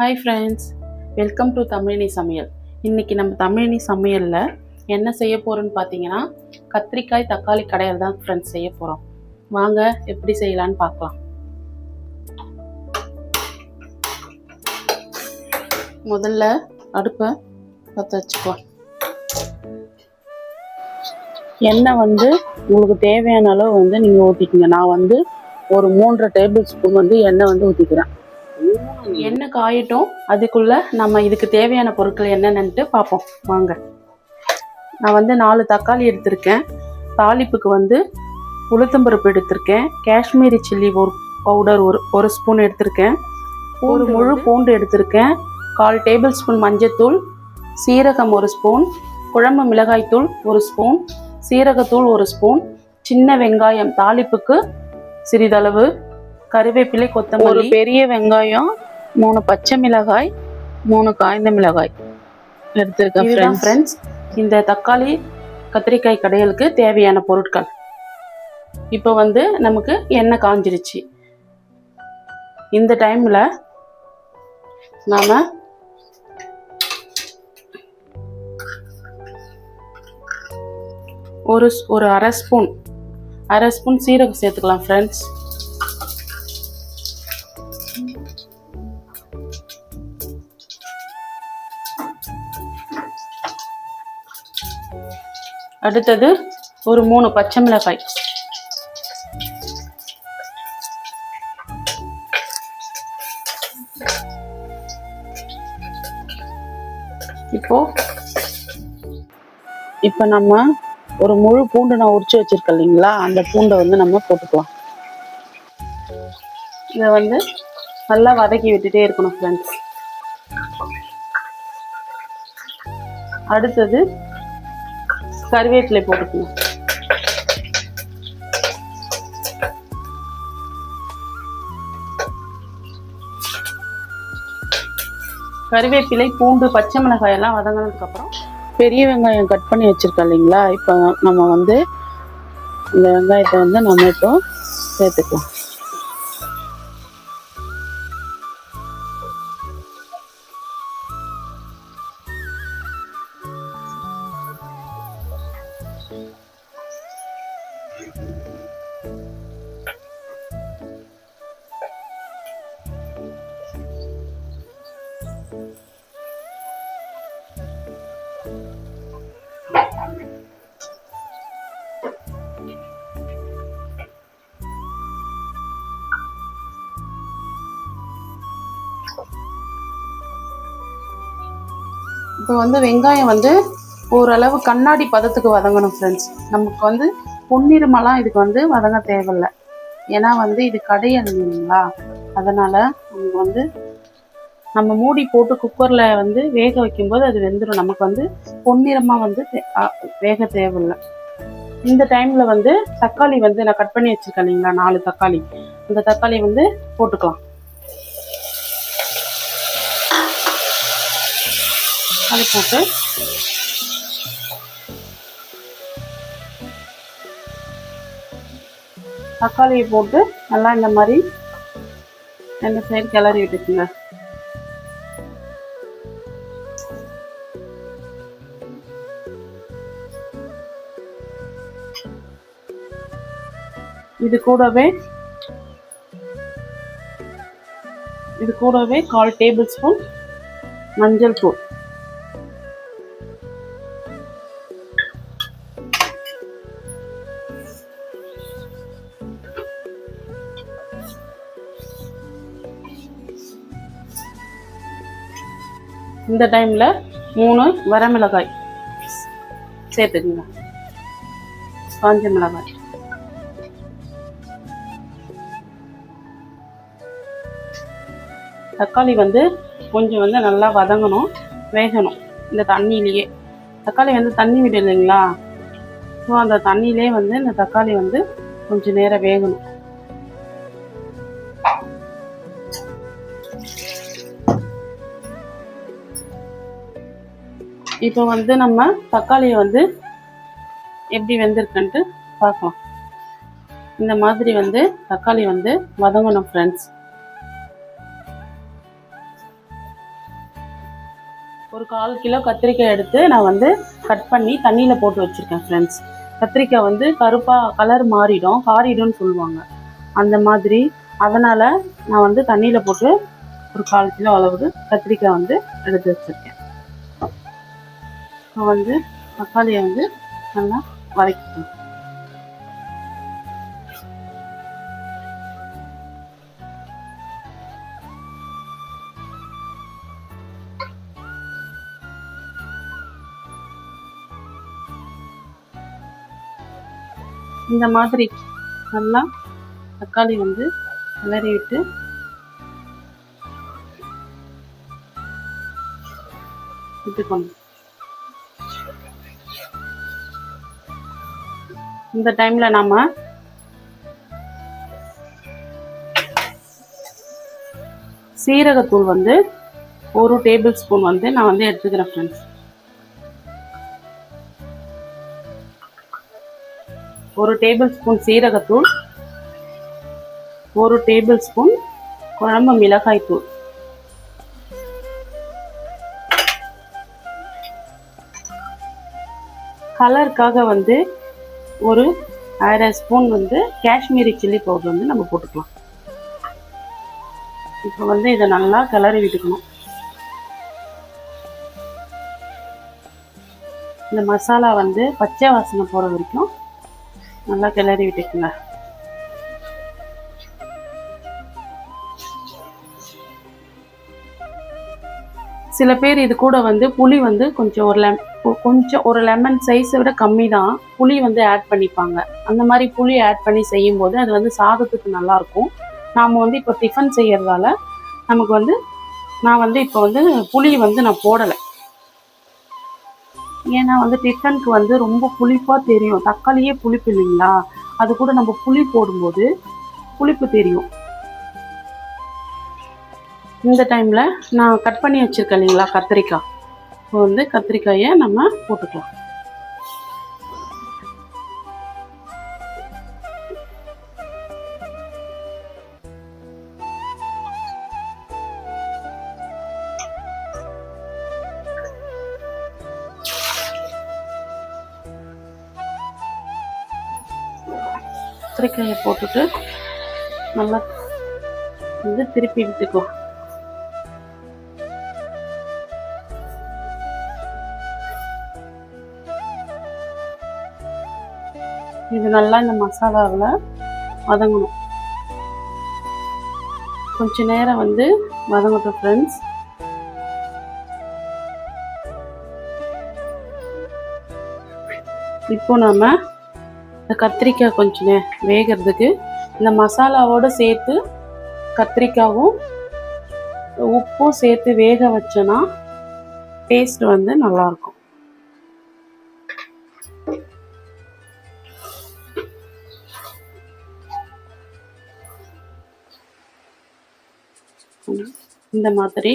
Hi friends welcome to Tamizhini Samayal இன்றைக்கி நம்ம தமிழினி சமையலில் என்ன செய்ய போகிறோன்னு பார்த்தீங்கன்னா கத்திரிக்காய் தக்காளி கடையில் தான் ஃப்ரெண்ட்ஸ் செய்ய போகிறோம் வாங்க எப்படி செய்யலான்னு பார்க்கலாம் முதல்ல அடுப்பை பற்ற வச்சுக்குவோம் எண்ணெய் வந்து உங்களுக்கு தேவையான அளவு வந்து நீங்கள் ஊற்றிக்கங்க நான் வந்து ஒரு மூன்றரை டேபிள் ஸ்பூன் வந்து எண்ணெய் வந்து ஊற்றிக்கிறேன் எண்ணெய் காயட்டும். அதுக்குள்ள நம்ம இதுக்கு தேவையான பொருட்கள் என்னென்னட்டு பார்ப்போம். வாங்க. நான் வந்து நாலு தக்காளி எடுத்திருக்கேன். தாளிப்புக்கு வந்து உளுத்தம்பருப்பு எடுத்திருக்கேன். காஷ்மீரி சில்லி ஒரு பவுடர் ஒரு ஒரு ஸ்பூன் எடுத்திருக்கேன். ஒரு முழு பூண்டு எடுத்திருக்கேன். கால் டேபிள் ஸ்பூன் மஞ்சத்தூள் சீரகம் ஒரு ஸ்பூன் குழம்பு மிளகாய்த்தூள் ஒரு ஸ்பூன் சீரகத்தூள் ஒரு ஸ்பூன் சின்ன வெங்காயம் தாளிப்புக்கு சிறிதளவு கருவேப்பிலை கொத்தமல்லி. ஒரு பெரிய வெங்காயம் மூணு பச்சை மிளகாய் மூணு காய்ந்த மிளகாய் எடுத்திருக்கேன் ஃப்ரெண்ட்ஸ் இந்த தக்காளி கத்திரிக்காய் கடையலுக்கு தேவையான பொருட்கள். இப்போ வந்து நமக்கு எண்ணெய் காஞ்சிருச்சு. இந்த டைமில் நாம் ஒரு ஒரு அரை ஸ்பூன் அரை ஸ்பூன் சீரகம் சேர்த்துக்கலாம் ஃப்ரெண்ட்ஸ் அடுத்தது ஒரு மூணு பச்சை மிளகாய். இப்போ இப்போ நம்ம ஒரு முழு பூண்டு நான் உரிச்சு வச்சிருக்கேன் இல்லைங்களா? அந்த பூண்டை வந்து நம்ம போட்டுக்கலாம். இதை வந்து நல்லா வதக்கி விட்டுட்டே இருக்கணும் ஃப்ரெண்ட்ஸ் அடுத்தது கருவேப்பிலை போட்டுக்கணும். கருவேப்பிலை பூண்டு பச்சை மிளகாய் எல்லாம் வதங்கினதுக்கு அப்புறம் பெரிய வெங்காயம் கட் பண்ணி வச்சிருக்கோம் இல்லைங்களா? இப்போ நம்ம வந்து இந்த வெங்காயத்தை வந்து நம்ம இப்போ சேர்த்துக்கலாம். இப்போ வந்து வெங்காயம் வந்து ஓரளவு கண்ணாடி பதத்துக்கு வதங்கணும் ஃப்ரெண்ட்ஸ் நமக்கு வந்து பொன்னிறமெல்லாம் இதுக்கு வந்து வதங்க தேவையில்ல. ஏன்னா வந்து இது கடையாது இல்லைங்களா? அதனால் நமக்கு வந்து நம்ம மூடி போட்டு குக்கரில் வந்து வேக வைக்கும்போது அது வெந்துடும் நமக்கு வந்து பொன்னிறமாக வந்து வேக தேவையில்லை. இந்த டைமில் வந்து தக்காளி வந்து நான் கட் பண்ணி வச்சுருக்கேன் இல்லைங்களா? நாலு தக்காளி. அந்த தக்காளி வந்து போட்டுக்கலாம். தக்காளி போட்டு தக்காளியை போட்டு நல்லா இந்த மாதிரி ரெண்டு சைடு கிளறி விட்டுக்குங்க. இது கூடவே இது கூடவே கால் டேபிள் ஸ்பூன் மஞ்சள் தூள். இந்த டைமில் மூணு வரமிளகாய் சேர்த்துக்குங்க. காஞ்ச மிளகாய். தக்காளி வந்து கொஞ்சம் வந்து நல்லா வதங்கணும் வேகணும். இந்த தண்ணியிலேயே. தக்காளி வந்து தண்ணி விடுது இல்லைங்களா ஸோ அந்த தண்ணியிலே வந்து இந்த தக்காளி வந்து கொஞ்சம் நேரம் வேகணும். இப்போ வந்து நம்ம தக்காளியை வந்து எப்படி வெந்திருக்குன்ட்டு பார்க்கலாம். இந்த மாதிரி வந்து தக்காளி வந்து வதங்கணும் ஃப்ரெண்ட்ஸ் ஒரு கால் கிலோ கத்திரிக்காய் எடுத்து நான் வந்து கட் பண்ணி தண்ணியில் போட்டு வச்சுருக்கேன் ஃப்ரெண்ட்ஸ் கத்திரிக்காய் வந்து கருப்பாக கலர் மாறிடும் காரிடும்னு சொல்லுவாங்க. அந்த மாதிரி அதனால் நான் வந்து தண்ணியில் போட்டு ஒரு கால் கிலோ அளவுக்கு கத்திரிக்காய் வந்து எடுத்து வச்சுருக்கேன். இப்போ வந்து தக்காளியை வந்து நல்லா வதக்கிக்கணும். இந்த மாதிரி நல்லா தக்காளி வந்து கிளறி விட்டு விட்டுக்கணும். இந்த டைம்ல நாம சீரகத்தூள் வந்து ஒரு டேபிள் ஸ்பூன் வந்து நான் வந்து எடுத்துக்கிறேன் ஃப்ரெண்ட்ஸ் ஒரு டேபிள் ஸ்பூன் சீரகத்தூள் ஒரு டேபிள் ஸ்பூன் குழம்பு மிளகாய் தூள். கலருக்காக வந்து ஒரு அரை ஸ்பூன் வந்து காஷ்மீரி சில்லி பவுடர் வந்து நம்ம போட்டுக்கலாம். இப்போ வந்து இதை நல்லா கிளறி விட்டுக்கணும். இந்த மசாலா வந்து பச்சை வாசனை போகிற வரைக்கும் நல்லா கிளறி விட்டுக்குங்க. சில பேர் இது கூட வந்து புளி வந்து கொஞ்சம் ஒரு லெம் கொஞ்சம் ஒரு லெமன் சைஸை விட கம்மி தான் புளி வந்து ஆட் பண்ணிப்பாங்க. அந்த மாதிரி புளி ஆட் பண்ணி செய்யும்போது அது வந்து சாதத்துக்கு நல்லா இருக்கும் நாம் வந்து இப்போ டிஃபன் செய்கிறதால நமக்கு வந்து நான் வந்து இப்போ வந்து புளி வந்து நான் போடலை. ஏன்னா வந்து டிஃபனுக்கு வந்து ரொம்ப புளிப்பாக தெரியும். தக்காளியே புளிப்பு இல்லைங்களா? அது கூட நம்ம புளி போடும்போது புளிப்பு தெரியும். இந்த டைமில் நான் கட் பண்ணி வச்சுருக்கேன் இல்லைங்களா கத்திரிக்காய். இப்போ வந்து கத்திரிக்காயை நம்ம போட்டுக்கலாம். கத்திரிக்காயை போட்டுட்டு நல்லா வந்து திருப்பி விட்டுக்கோ. இது நல்லா இந்த மசாலாவில் வதங்கணும். கொஞ்ச நேரம் வந்து வதங்கட்டும் ஃப்ரெண்ட்ஸ் இப்போ நாம் இந்த கத்திரிக்காய் கொஞ்ச நே வேகிறதுக்கு இந்த மசாலாவோடு சேர்த்து கத்திரிக்காவும் உப்பும் சேர்த்து வேக வச்சோன்னா டேஸ்ட் வந்து நல்லாயிருக்கும் இந்த மாதிரி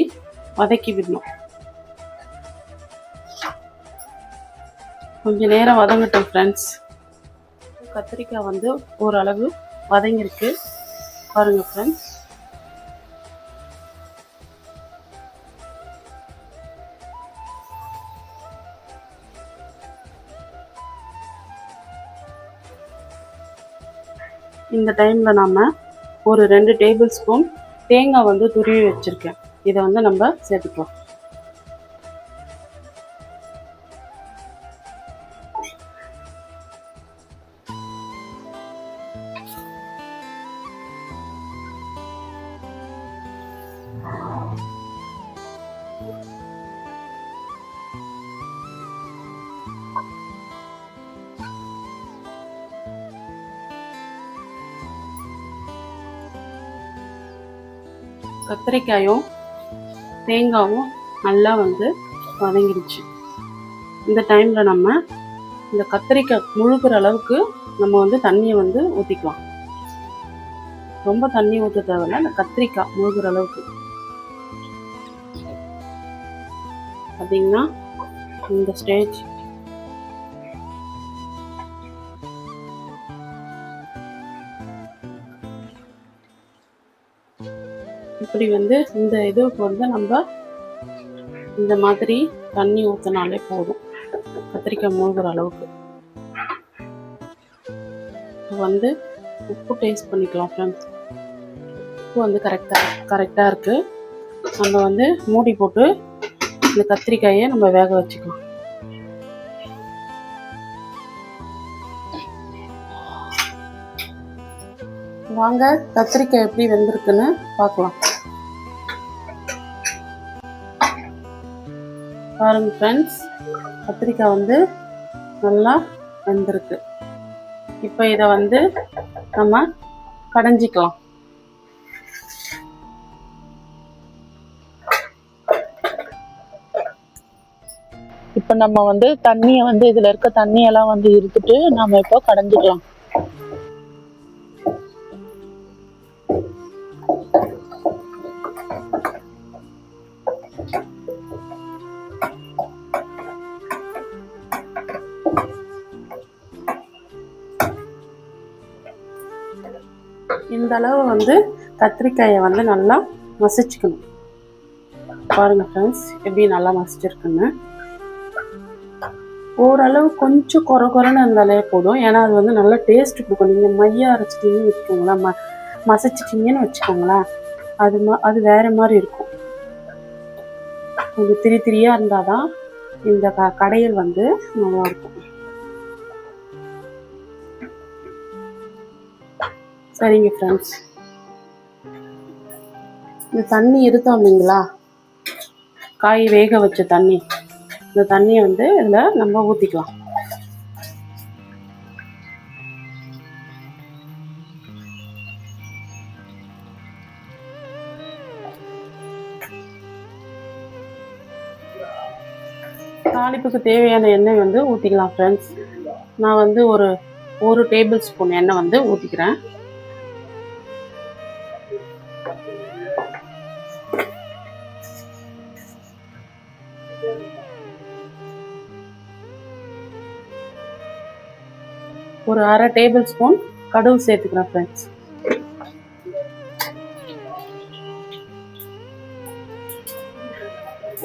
வதக்கி விடணும். கொஞ்ச நேரம் வதங்கட்டும் ஃப்ரெண்ட்ஸ் கத்திரிக்காய் வந்து ஓரளவு வதங்கியிருக்கு. பாருங்க ஃப்ரெண்ட்ஸ் இந்த டைமில் நாம ஒரு ரெண்டு டேபிள் ஸ்பூன் தேங்காய் வந்து துருவி வச்சுருக்கேன். இதை வந்து நம்ம சேர்த்துக்கலாம். கத்திரிக்காயும் தேங்காயும் நல்லா வந்து வதங்கிடுச்சு. இந்த டைமில் நம்ம இந்த கத்திரிக்காய் முழுகிற அளவுக்கு நம்ம வந்து தண்ணியை வந்து ஊற்றிக்கலாம் ரொம்ப தண்ணி ஊற்ற தேவையில்ல இந்த கத்திரிக்காய் முழுகிற அளவுக்கு. பார்த்தீங்கன்னா இந்த ஸ்டேஜ் இப்படி வந்து இந்த இதுக்கு வந்து நம்ம இந்த மாதிரி தண்ணி ஊற்றினாலே போதும். கத்திரிக்காய் மூழ்கிற அளவுக்கு. வந்து உப்பு டேஸ்ட் பண்ணிக்கலாம் ஃப்ரெண்ட்ஸ் உப்பு வந்து கரெக்டாக கரெக்டாக இருக்குது நம்ம வந்து மூடி போட்டு இந்த கத்திரிக்காயை நம்ம வேக வச்சுக்கலாம். வாங்க கத்திரிக்காய் எப்படி வெந்திருக்குன்னு பார்க்கலாம். பாருங்க ஃப்ரெண்ட்ஸ் கத்திரிக்காய் வந்து நல்லா வெந்திருக்கு. இப்போ இதை வந்து நம்ம கடைஞ்சிக்கலாம். இப்போ நம்ம வந்து தண்ணியை வந்து இதில் இருக்க தண்ணியெல்லாம் வந்து இருந்துட்டு நம்ம இப்போ கடைஞ்சிக்கலாம். இந்த அளவு வந்து கத்திரிக்காயை வந்து நல்லா மசிச்சுக்கணும். பாருங்க ஃப்ரெண்ட்ஸ் எப்படி நல்லா மசிச்சிருக்குன்னு. ஓரளவு கொஞ்சம் குறை குறைன்னு இருந்தாலே போதும். ஏன்னா அது வந்து நல்லா டேஸ்ட் கொடுக்கும். நீங்கள் மையா அரைச்சிட்டீங்கன்னு வச்சுக்கோங்களேன். ம மசிச்சிட்டிங்கன்னு வச்சுக்கோங்களேன். அது மா அது வேறு மாதிரி இருக்கும். கொஞ்சம் திரி திரியாக இருந்தால் தான் இந்த க கடையில் வந்து நல்லாயிருக்கும் சரிங்க ஃப்ரெண்ட்ஸ் இந்த தண்ணி எடுத்தோம் இல்லைங்களா? காய் வேக வச்ச தண்ணி. இந்த தண்ணியை வந்து இதில் நம்ம ஊற்றிக்கலாம் தாளிப்புக்கு தேவையான எண்ணெய் வந்து ஊற்றிக்கலாம் ஃப்ரெண்ட்ஸ் நான் வந்து ஒரு ஒரு டேபிள் ஸ்பூன் எண்ணெய் வந்து ஊற்றிக்கிறேன் ஒரு அரை டேபிள் ஸ்பூன் கடுகு சேர்த்துக்கிறேன் ஃப்ரெண்ட்ஸ்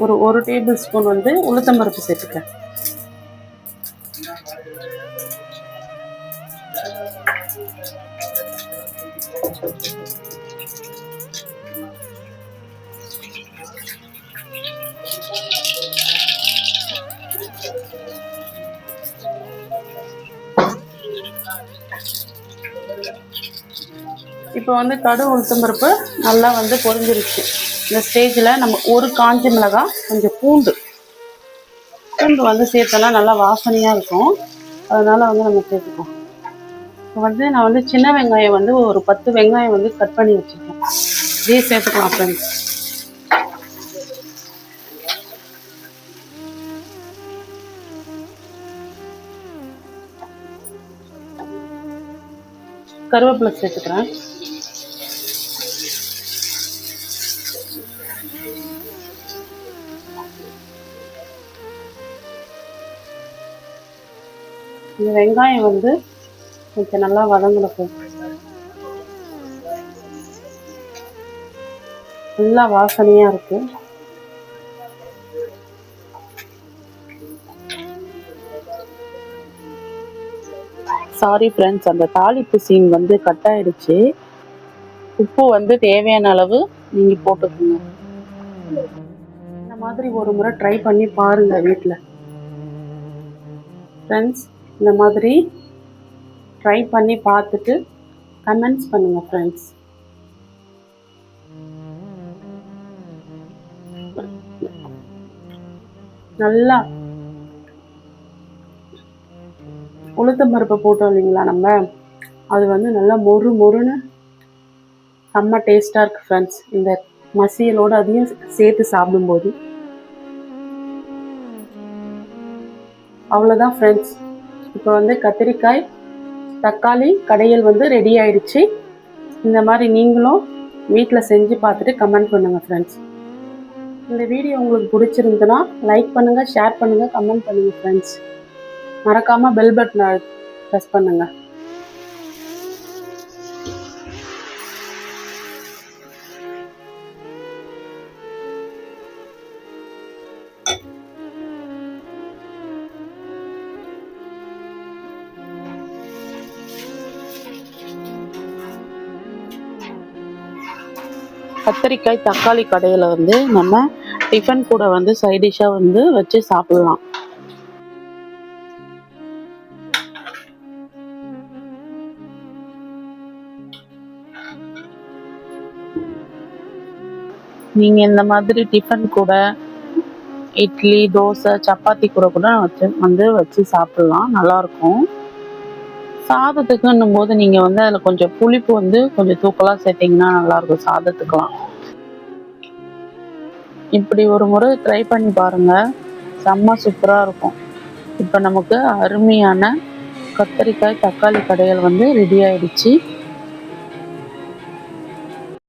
ஒரு ஒரு டேபிள் ஸ்பூன் வந்து உளுத்தம்பருப்பு சேர்த்துக்கிறேன். இப்போ வந்து கடுகு உளுத்தம்பருப்பு நல்லா வந்து பொரிஞ்சிருச்சு. இந்த ஸ்டேஜில் நம்ம ஒரு காஞ்ச மிளகாய் கொஞ்சம் பூண்டு. பூண்டு வந்து சேர்த்தெல்லாம் நல்லா வாசனையாக இருக்கும். அதனால் வந்து நம்ம சேர்த்துக்குவோம் இப்போ வந்து நான் வந்து சின்ன வெங்காயம் வந்து ஒரு பத்து வெங்காயம் வந்து கட் பண்ணி வச்சுருக்கேன். இதே சேர்த்துக்கலாம் ஃப்ரெண்ட்ஸ் கருவேப்பிலை சேர்த்துக்கிறேன். இந்த வெங்காயம் வந்து கொஞ்சம் நல்லா வதங்கணும். நல்லா வாசனையா இருக்கு. சாரி ஃப்ரெண்ட்ஸ் அந்த தாளிப்பு சீன் வந்து கட் ஆயிடுச்சு. உப்பு வந்து தேவையான அளவு நீங்க போட்டுக்கோங்க. இந்த மாதிரி ஒரு முறை ட்ரை பண்ணி பாருங்க வீட்டில் ஃப்ரெண்ட்ஸ் இந்த மாதிரி ட்ரை பண்ணி பார்த்துட்டு கமெண்ட்ஸ் பண்ணுங்கள் ஃப்ரெண்ட்ஸ் நல்லா உளுத்தம் பருப்பு போட்டோம் இல்லைங்களா நம்ம? அது வந்து நல்லா மொறு மொறுன்னு செம்ம டேஸ்ட்டாக இருக்குது ஃப்ரெண்ட்ஸ் இந்த மசியலோடு அதையும் சேர்த்து சாப்பிடும்போது. அவ்வளோதான் ஃப்ரெண்ட்ஸ் இப்போ வந்து கத்திரிக்காய் தக்காளி கடையில் வந்து ரெடி ஆயிடுச்சு. இந்த மாதிரி நீங்களும் வீட்டில் செஞ்சு பார்த்துட்டு கமெண்ட் பண்ணுங்கள் ஃப்ரெண்ட்ஸ் இந்த வீடியோ உங்களுக்கு பிடிச்சிருந்துன்னா லைக் பண்ணுங்கள் ஷேர் பண்ணுங்கள் கமெண்ட் பண்ணுங்கள் ஃப்ரெண்ட்ஸ் மறக்காமல் பெல் பட்டன் ப்ரெஸ் பண்ணுங்கள் கத்தரிக்காய் தக்காளி கடையில் வந்து நம்ம டிஃபன் கூட வந்து சைடிஷாக வந்து வச்சு சாப்பிடலாம். நீங்கள் இந்த மாதிரி டிஃபன் கூட இட்லி தோசை சப்பாத்தி கூட கூட வச்சு வந்து வச்சு சாப்பிடலாம். நல்லாயிருக்கும் சாதத்துக்குன்னும் போது நீங்கள் வந்து அதில் கொஞ்சம் புளிப்பு வந்து கொஞ்சம் தூக்கலாக சேர்த்திங்கன்னா நல்லாயிருக்கும் சாதத்துக்கெலாம் இப்படி ஒரு முறை ட்ரை பண்ணி பாருங்கள் செம்ம சூப்பராக இருக்கும். இப்போ நமக்கு அருமையான கத்தரிக்காய் தக்காளி கடைகள் வந்து ரெடி ஆயிடுச்சு.